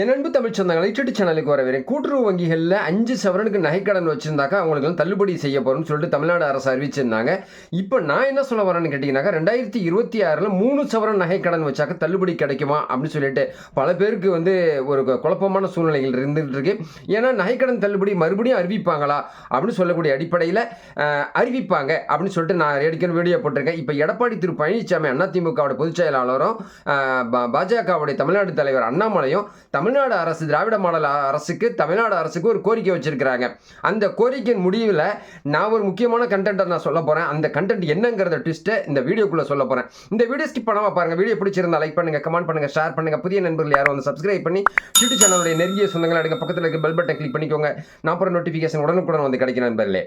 என் அன்பு தமிழ் சொந்தங்களை யூடியூப் சேனலுக்கு வரவேன் கூட்டுறவு வங்கிகளில் அஞ்சு சவரனுக்கு நகைக்கடன் வச்சுருந்தாக்கா அவங்களுக்கு தள்ளுபடி செய்ய போகிறோம்னு சொல்லிட்டு தமிழ்நாடு அரசு அறிவிச்சிருந்தாங்க. இப்போ நான் என்ன சொல்ல வரேன்னு கேட்டிங்கனாக்கா ரெண்டாயிரத்தி இருபத்தி ஆறில் மூணு சவரன் நகைக்கடன் வச்சாக்க தள்ளுபடி கிடைக்குமா அப்படின்னு சொல்லிட்டு பல பேருக்கு வந்து ஒரு குழப்பமான சூழ்நிலைகள் இருந்துகிட்டு இருக்கு ஏன்னா நகைக்கடன் தள்ளுபடி மறுபடியும் அறிவிப்பாங்களா அப்படின்னு சொல்லக்கூடிய அடிப்படையில் அறிவிப்பாங்க அப்படின்னு சொல்லிட்டு நான் ஏற்கனவே வீடியோ போட்டிருக்கேன். இப்போ எடப்பாடி திரு பழனிசாமி அதிமுகவோட பொதுச் செயலாளரும் பா- பாஜகவுடைய தமிழ்நாடு தலைவர் அண்ணாமலையும் தமிழ்நாடு அரசு திராவிட மாடல் அரசுக்கு தமிழ்நாடு அரசுக்கு ஒரு கோரிக்கை வச்சிருக்கிறாங்க. அந்த கோரிக்கையின் முடிவில் நான் ஒரு முக்கியமான கண்டென்ட்டை நான் சொல்ல போகிறேன் அந்த கண்டென்ட் என்னங்கிறத ட்விஸ்ட்டை இந்த வீடியோக்குள்ளே சொல்ல போகிறேன் இந்த வீடியோ ஸ்கிப் பண்ணாமல் பாருங்கள் வீடியோ பிடிச்சிருந்தா லைக் பண்ணுங்க கமெண்ட் பண்ணுங்கள் ஷேர் பண்ணுங்க. புதிய நண்பர்கள் யாரும் வந்து சப்ஸ்கிரைப் பண்ணி யூடியூப் சேனலுடைய நெருங்கிய சொந்தங்களை எடுங்க. பக்கத்தில் இருக்க பெல் பட்டன் கிளிக் பண்ணிக்கோங்க. நான் அப்புறம் நோட்டிஃபிகேஷன் உடனுக்குடன் வந்து கிடைக்கும் நண்பர்களே.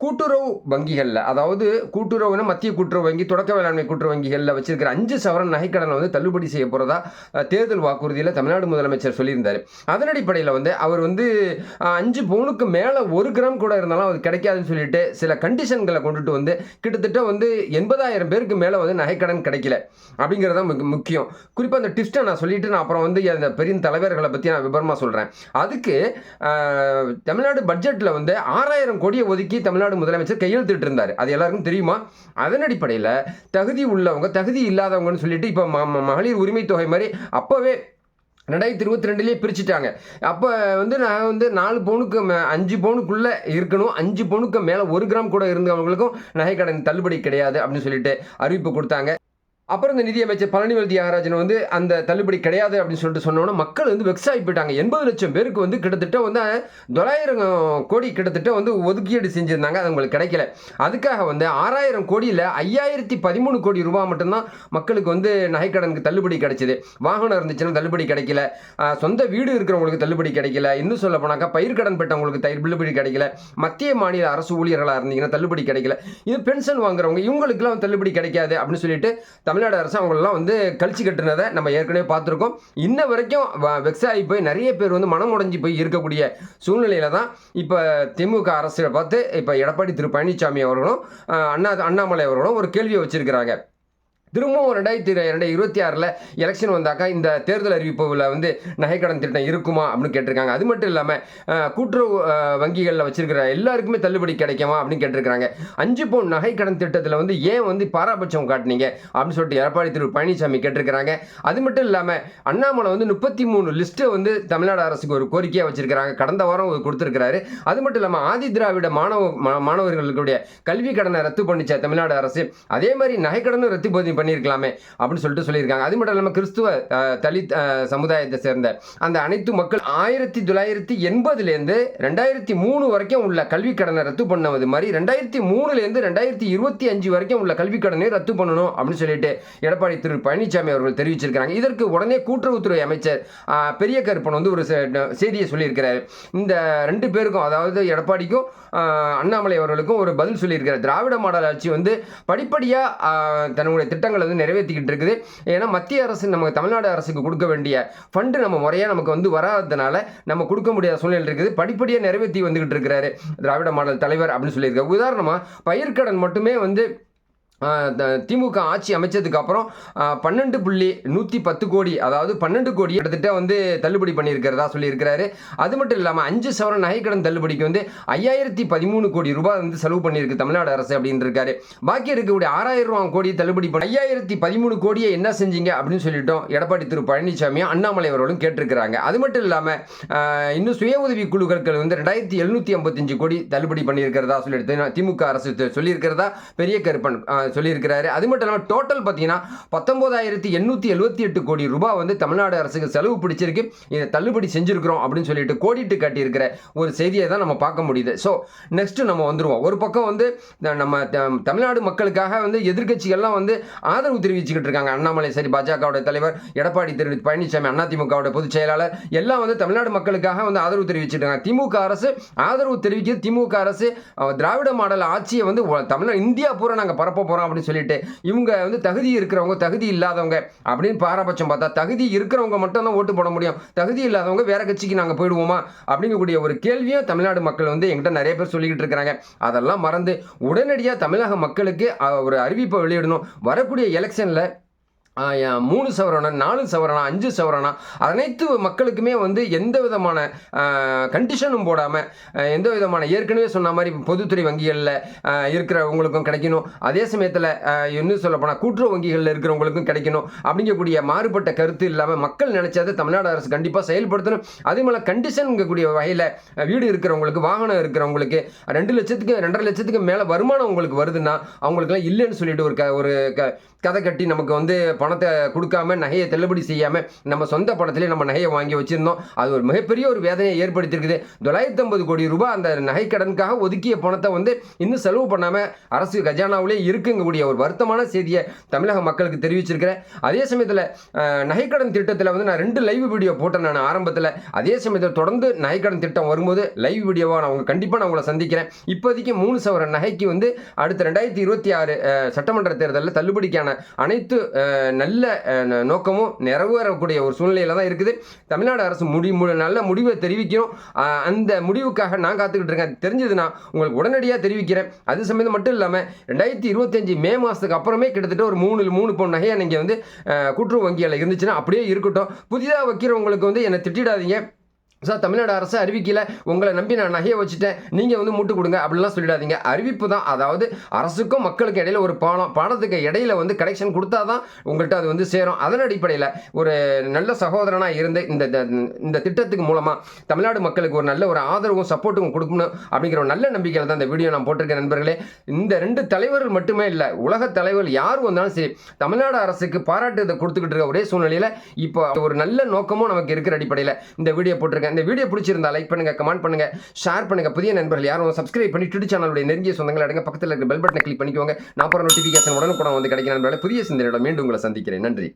கூட்டுறவு வங்கிகளில் அதாவது கூட்டுறவுனா மத்திய கூட்டுறவு வங்கி தொடக்க வேளாண்மை கூட்டுறவு வங்கிகளில் வச்சிருக்கிற அஞ்சு சவரன் நகைக்கடனை வந்து தள்ளுபடி செய்ய போகிறதா தேர்தல் வாக்குறுதியில் தமிழ்நாடு முதலமைச்சர் சொல்லியிருந்தார். அதன் அடிப்படையில் வந்து அவர் வந்து அஞ்சு பவுனுக்கு மேலே ஒரு கிராம் கூட இருந்தாலும் அது கிடைக்காதுன்னு சொல்லிட்டு சில கண்டிஷன்களை கொண்டுட்டு வந்து கிட்டத்தட்ட வந்து எண்பதாயிரம் பேருக்கு மேலே வந்து நகைக்கடன் கிடைக்கல அப்படிங்கிறது தான் முக்கியம். குறிப்பாக அந்த டிப்ஸ்ட்டை நான் சொல்லிட்டு நான் அப்புறம் வந்து அந்த பெரிய தலைவர்களை பற்றி நான் விவரமாக சொல்கிறேன் அதுக்கு தமிழ்நாடு பட்ஜெட்டில் வந்து ஆறாயிரம் கோடியை ஒதுக்கி தமிழ்நாடு முதலமைச்சர் கையெழுத்திட்டு இருந்தார். அது எல்லாருக்கும் தெரியுமா? அதன் அடிப்படையில் தகுதி உள்ளவங்க தகுதி இல்லாதவங்கன்னு சொல்லிட்டு இப்போ மகளிர் உரிமை தொகை மாதிரி அப்போவே ரெண்டாயிரத்தி இருபத்தி ரெண்டுலேயே பிரிச்சுட்டாங்க. அப்போ வந்து நான் வந்து நாலு பவுனுக்கு அஞ்சு பவுனுக்குள்ளே இருக்கணும். அஞ்சு பவுனுக்கு மேலே ஒரு கிராம் கூட இருந்தவங்களுக்கும் நகைக்கடன் தள்ளுபடி கிடையாது அப்படின்னு சொல்லிட்டு அறிவிப்பு கொடுத்தாங்க. அப்புறம் இந்த நிதியமைச்சர் பழனிவேல் தியாகராஜன் வந்து அந்த தள்ளுபடி கிடையாது அப்படின்னு சொல்லிட்டு சொன்னோன்னா மக்கள் வந்து வெக்ஸ் ஆகி போயிட்டாங்க எண்பது லட்சம் பேருக்கு வந்து கிட்டத்தட்ட வந்து தொள்ளாயிரம் கோடி கிட்டத்தட்ட வந்து ஒதுக்கீடு செஞ்சுருந்தாங்க. அது உங்களுக்கு கிடைக்கல. அதுக்காக வந்து ஆறாயிரம் கோடியில் ஐயாயிரத்தி பதிமூணு கோடி ரூபாய் மட்டும்தான் மக்களுக்கு வந்து நகைக்கடனுக்கு தள்ளுபடி கிடைச்சிது. வாகனம் இருந்துச்சுன்னா தள்ளுபடி கிடைக்கல. சொந்த வீடு இருக்கிறவங்களுக்கு தள்ளுபடி கிடைக்கல. இன்னும் சொல்ல போனாக்கா பயிர்க்கடன் பெற்றவங்களுக்கு தள்ளுபடி கிடைக்கல. மத்திய மாநில அரசு ஊழியர்களாக இருந்தீங்கன்னா தள்ளுபடி கிடைக்கல. இது பென்ஷன் வாங்குறவங்க இவங்களுக்குலாம் தள்ளுபடி கிடைக்காது அப்படின்னு சொல்லிட்டு தமிழ்நாடு அரசு வந்து கழிச்சு கட்டுனதை நம்ம ஏற்கனவே பார்த்துருக்கோம். இன்ன வரைக்கும் வெக்ஸ் ஆகி போய் நிறைய பேர் வந்து மனம் உடைஞ்சு போய் இருக்கக்கூடிய சூழ்நிலையில தான் இப்போ திமுக அரசை பார்த்து இப்போ எடப்பாடி திரு பழனிசாமி அவர்களும் அண்ணா அண்ணாமலை அவர்களும் ஒரு கேள்வியை வச்சுருக்கிறாங்க. திரும்பவும் ரெண்டாயிரத்தி ரெண்டாயிரத்தி இருபத்தி ஆறில் எலெக்ஷன் வந்தாக்கா இந்த தேர்தல் அறிவிப்பில் வந்து நகைக்கடன் திட்டம் இருக்குமா அப்படின்னு கேட்டிருக்காங்க. அது மட்டும் இல்லாமல் கூட்டுறவு வங்கிகளில் வச்சிருக்கிற எல்லாருக்குமே தள்ளுபடி கிடைக்குமா அப்படின்னு கேட்டிருக்காங்க அஞ்சு பவுன் நகைக்கடன் திட்டத்தில் வந்து ஏன் வந்து பாராபட்சம் காட்டுனீங்க அப்படின்னு சொல்லிட்டு எடப்பாடி திரு பழனிசாமி கேட்டிருக்கிறாங்க. அது மட்டும் இல்லாமல் அண்ணாமலை வந்து முப்பத்தி மூணு லிஸ்ட்டை வந்து தமிழ்நாடு அரசுக்கு ஒரு கோரிக்கையாக வச்சிருக்கிறாங்க. கடந்த வாரம் கொடுத்துருக்கிறாரு. அது மட்டும் இல்லாமல் ஆதி திராவிட மாணவ மா- மாணவர்களுடைய கல்வி கடனை ரத்து பண்ணிச்ச தமிழ்நாடு அரசு அதே மாதிரி நகைக்கடனும் ரத்து பண்ணி பண்ணியிருக்கலாமே அப்படின்னு சொல்லிட்டு சொல்லியிருக்காங்க. அது மட்டும் இல்லாமல் கிறிஸ்துவ தலித் சமுதாயத்தை சேர்ந்த அந்த அனைத்து மக்கள் ஆயிரத்தி தொள்ளாயிரத்தி எண்பதுலேருந்து ரெண்டாயிரத்தி மூணு வரைக்கும் உள்ள கல்வி கடனை ரத்து பண்ணது மாதிரி ரெண்டாயிரத்தி மூணுலேருந்து ரெண்டாயிரத்தி இருபத்தி அஞ்சு வரைக்கும் உள்ள கல்வி கடனை ரத்து பண்ணணும் அப்படின்னு சொல்லிட்டு எடப்பாடி திரு பழனிசாமி அவர்கள் தெரிவிச்சிருக்கிறாங்க. இதற்கு உடனே கூட்டுறவுத்துறை அமைச்சர் பெரிய கருப்பன் வந்து ஒரு செய்தியை சொல்லியிருக்கிறார். இந்த ரெண்டு பேருக்கும் அதாவது எடப்பாடிக்கும் அண்ணாமலை அவர்களுக்கும் ஒரு பதில் சொல்லியிருக்கிறார். திராவிட மாடல் ஆட்சி வந்து படிப்படியாக தன்னுடைய திட்டங்களை வந்து நிறைவேற்றிக்கிட்டு இருக்குது. ஏன்னா மத்திய அரசு நம்ம தமிழ்நாடு அரசுக்கு கொடுக்க வேண்டிய ஃபண்டு நம்ம முறையாக நமக்கு வந்து வராததுனால நம்ம கொடுக்க முடியாத சூழ்நிலை இருக்குது. படிப்படியாக நிறைவேற்றி வந்துக்கிட்டு இருக்கிறாரு திராவிட மாடல் தலைவர் அப்படின்னு சொல்லியிருக்காரு. உதாரணமாக பயிர்க்கடன் மட்டுமே வந்து திமுக ஆட்சி அமைச்சதுக்கு அப்புறம் பன்னெண்டு புள்ளி நூற்றி பத்து கோடி அதாவது பன்னெண்டு கோடி கிட்டத்தட்ட வந்து தள்ளுபடி பண்ணியிருக்கிறதா சொல்லியிருக்கிறாரு. அது மட்டும் இல்லாமல் அஞ்சு சவரன் நகைக்கடன் தள்ளுபடிக்கு வந்து ஐயாயிரத்தி பதிமூணு கோடி ரூபாய் வந்து செலவு பண்ணியிருக்கு தமிழ்நாடு அரசு அப்படின்னு இருக்காரு பாக்கி இருக்கக்கூடிய ஆறாயிரம் ரூபா கோடி தள்ளுபடி பண்ணி ஐயாயிரத்தி பதிமூணு கோடியை என்ன செஞ்சீங்க அப்படின்னு சொல்லிட்டோம். எடப்பாடி திரு பழனிசாமியும் அண்ணாமலை அவர்களும் கேட்டிருக்கிறாங்க. அது மட்டும் இல்லாமல் இன்னும் சுய உதவி குழுக்கள் வந்து ரெண்டாயிரத்தி எழுநூற்றி ஐம்பத்தஞ்சு கோடி தள்ளுபடி பண்ணியிருக்கிறதா சொல்லிட்டு திமுக அரசு சொல்லியிருக்கிறதா பெரிய கருப்பன் சொல்லியிருக்கிறாரு. அது மட்டும் இல்லாமல் டோட்டல் பார்த்தீங்கன்னா பத்தொம்போதாயிரத்தி எண்ணூற்றி எழுபத்தி எட்டு கோடி ரூபாய் வந்து தமிழ்நாடு அரசுக்கு செலவு பிடிச்சிருக்கு. இதை தள்ளுபடி செஞ்சுருக்கிறோம் அப்படின்னு சொல்லிட்டு கோடிட்டு காட்டியிருக்கிற ஒரு செய்தியை தான் நம்ம பார்க்க முடியுது. ஸோ நெக்ஸ்ட்டு நம்ம வந்துடுவோம் ஒரு பக்கம் வந்து நம்ம த- தமிழ்நாடு மக்களுக்காக வந்து எதிர்க்கட்சிகள்லாம் வந்து ஆதரவு தெரிவிச்சுக்கிட்டு இருக்காங்க. அண்ணாமலை சரி பாஜகவோட தலைவர் எடப்பாடி திரு பழனிசாமி அதிமுகவோட பொதுச் செயலாளர் எல்லாம் வந்து தமிழ்நாடு மக்களுக்காக வந்து ஆதரவு தெரிவிச்சிருக்காங்க இருக்காங்க. திமுக அரசு ஆதரவு தெரிவிக்கிறது திமுக அரசு திராவிட மாடல் ஆட்சியை வந்து ஒ- தமிழ்நாடு இந்தியா பூரா நாங்கள் பரப்ப போகிறோம் அப்படின்னு சொல்லிட்டு இவங்க வந்து தகுதி இருக்கிறவங்க தகுதி இல்லாதவங்க அப்படின்னு பாரபட்சம் பார்த்தா தகுதி இருக்கிறவங்க மட்டும் தான் ஓட்டு போட முடியும். தகுதி இல்லாதவங்க வேற கட்சிக்கு நாங்கள் போயிடுவோமா? அப்படிங்கக்கூடிய ஒரு கேள்வியும் தமிழ்நாடு மக்கள் வந்து எங்கிட்ட நிறைய பேர் சொல்லிக்கிட்டு இருக்கிறாங்க. அதெல்லாம் மறந்து உடனடியாக தமிழக மக்களுக்கு ஒரு அறிவிப்பை வெளியிடணும். வரக்கூடிய எலெக்ஷனில் மூணு சவரனா நாலு சவரனா அஞ்சு சவரனா அனைத்து மக்களுக்குமே வந்து எந்த விதமான கண்டிஷனும் போடாமல் எந்த விதமான ஏற்கனவே சொன்ன மாதிரி பொதுத்துறை வங்கிகளில் இருக்கிறவங்களுக்கும் கிடைக்கணும். அதே சமயத்தில் இன்னும் சொல்லப்போனால் கூட்டுறவு வங்கிகளில் இருக்கிறவங்களுக்கும் கிடைக்கணும். அப்படிங்கக்கூடிய மாறுபட்ட கருத்து இல்லாமல் மக்கள் நினைச்சதை தமிழ்நாடு அரசு கண்டிப்பாக செயல்படுத்தணும். அதே போல் கண்டிஷனுங்கக்கூடிய வகையில் வீடு இருக்கிறவங்களுக்கு வாகனம் இருக்கிறவங்களுக்கு ரெண்டு லட்சத்துக்கு ரெண்டரை லட்சத்துக்கு மேலே வருமானம் உங்களுக்கு வருதுன்னா அவங்களுக்குலாம் இல்லைன்னு சொல்லிட்டு ஒரு க ஒரு க கதை கட்டி நமக்கு வந்து பணத்தை கொடுக்காம நகையை தள்ளுபடி செய்யாமல் நம்ம சொந்த பணத்திலே நம்ம நகையை வாங்கி வச்சுருந்தோம். அது ஒரு மிகப்பெரிய ஒரு வேதனையை ஏற்படுத்தியிருக்குது. தொள்ளாயிரத்தி ஐம்பது கோடி ரூபாய் அந்த நகைக்கடனுக்காக ஒதுக்கிய பணத்தை வந்து இன்னும் செலவு பண்ணாமல் அரசு கஜானாவிலே இருக்குங்கக்கூடிய ஒரு வருத்தமான செய்தியை தமிழக மக்களுக்கு தெரிவிச்சிருக்கிறேன். அதே சமயத்தில் நகைக்கடன் திட்டத்தில் வந்து நான் ரெண்டு லைவ் வீடியோ போட்டேன் நான் ஆரம்பத்தில். அதே சமயத்தில் தொடர்ந்து நகைக்கடன் திட்டம் வரும்போது லைவ் வீடியோவாக நான் அவங்க கண்டிப்பாக நான் உங்களை சந்திக்கிறேன். இப்போதைக்கு மூணு சவர நகைக்கு வந்து அடுத்த ரெண்டாயிரத்தி இருபத்தி ஆறு சட்டமன்ற தேர்தலில் தள்ளுபடிக்கான அனைத்து நல்ல ந- நோக்கமும் நிறைவேறக்கூடிய ஒரு சூழ்நிலையில் தான் இருக்குது. தமிழ்நாடு அரசு முடி நல்ல முடிவை தெரிவிக்கணும் அந்த முடிவுக்காக நான் காத்துக்கிட்டு இருக்கேன். தெரிஞ்சதுன்னா உங்களுக்கு உடனடியாக தெரிவிக்கிறேன். அது சம்மந்தம் மட்டும் இல்லாமல் ரெண்டாயிரத்தி இருபத்தஞ்சி மே மாதத்துக்கு அப்புறமே கிட்டத்தட்ட ஒரு மூணு மூணு பவுன் நகையை நீங்கள் வந்து கூட்டுறவு வங்கியில் இருந்துச்சுன்னா அப்படியே இருக்கட்டும். புதிதாக வைக்கிறவங்களுக்கு வந்து என்னை திட்டிடாதீங்க. சார் தமிழ்நாடு அரசு அறிவிக்கல. உங்களை நம்பி நான் நகையை வச்சுட்டேன். நீங்கள் வந்து மூட்டு கொடுங்க அப்படிலாம் சொல்லிடாதீங்க. அறிவிப்பு தான். அதாவது அரசுக்கும் மக்களுக்கும் இடையில ஒரு பாலம் பாலத்துக்கு இடையில வந்து கனெக்ஷன் கொடுத்தா தான் உங்கள்கிட்ட அது வந்து சேரும். அதன் அடிப்படையில் ஒரு நல்ல சகோதரனாக இருந்து இந்த இந்த- இந்த திட்டத்துக்கு மூலமாக தமிழ்நாடு மக்களுக்கு ஒரு நல்ல ஒரு ஆதரவும் சப்போர்ட்டும் கொடுக்கணும் அப்படிங்கிற ஒரு நல்ல நம்பிக்கையில் தான் இந்த வீடியோ நான் போட்டிருக்கேன் நண்பர்களே. இந்த ரெண்டு தலைவர்கள் மட்டுமே இல்லை உலக தலைவர் யார் வந்தாலும் சரி தமிழ்நாடு அரசுக்கு பாராட்டு இதை கொடுத்துக்கிட்டு இருக்க ஒரே சூழ்நிலையில் இப்போ ஒரு நல்ல நோக்கமும் நமக்கு இருக்கிற அடிப்படையில் இந்த வீடியோ போட்டிருக்கேன். இந்த வீடியோ பிடிச்சிருந்தா லைக் பண்ணுங்க கமெண்ட் பண்ணுங்க ஷேர் பண்ணுங்க. புதிய நண்பர்கள் யாரும் சப்ஸ்கிரைப் பண்ணி ட்விட்டர் சேனலுடைய நெருங்கிய சொந்தங்கள் அடங்க. பக்கத்தில் இருக்க பெல் பட்டனை கிளிக் பண்ணிக்கோங்க. நான் போகிற நோட்டிஃபிகேஷன் உடனுக்குடன் வந்து கிடைக்கிற நண்பர்களை புதிய சிந்தனையோட மீண்டும் உங்களை சந்திக்கிறேன். நன்றி.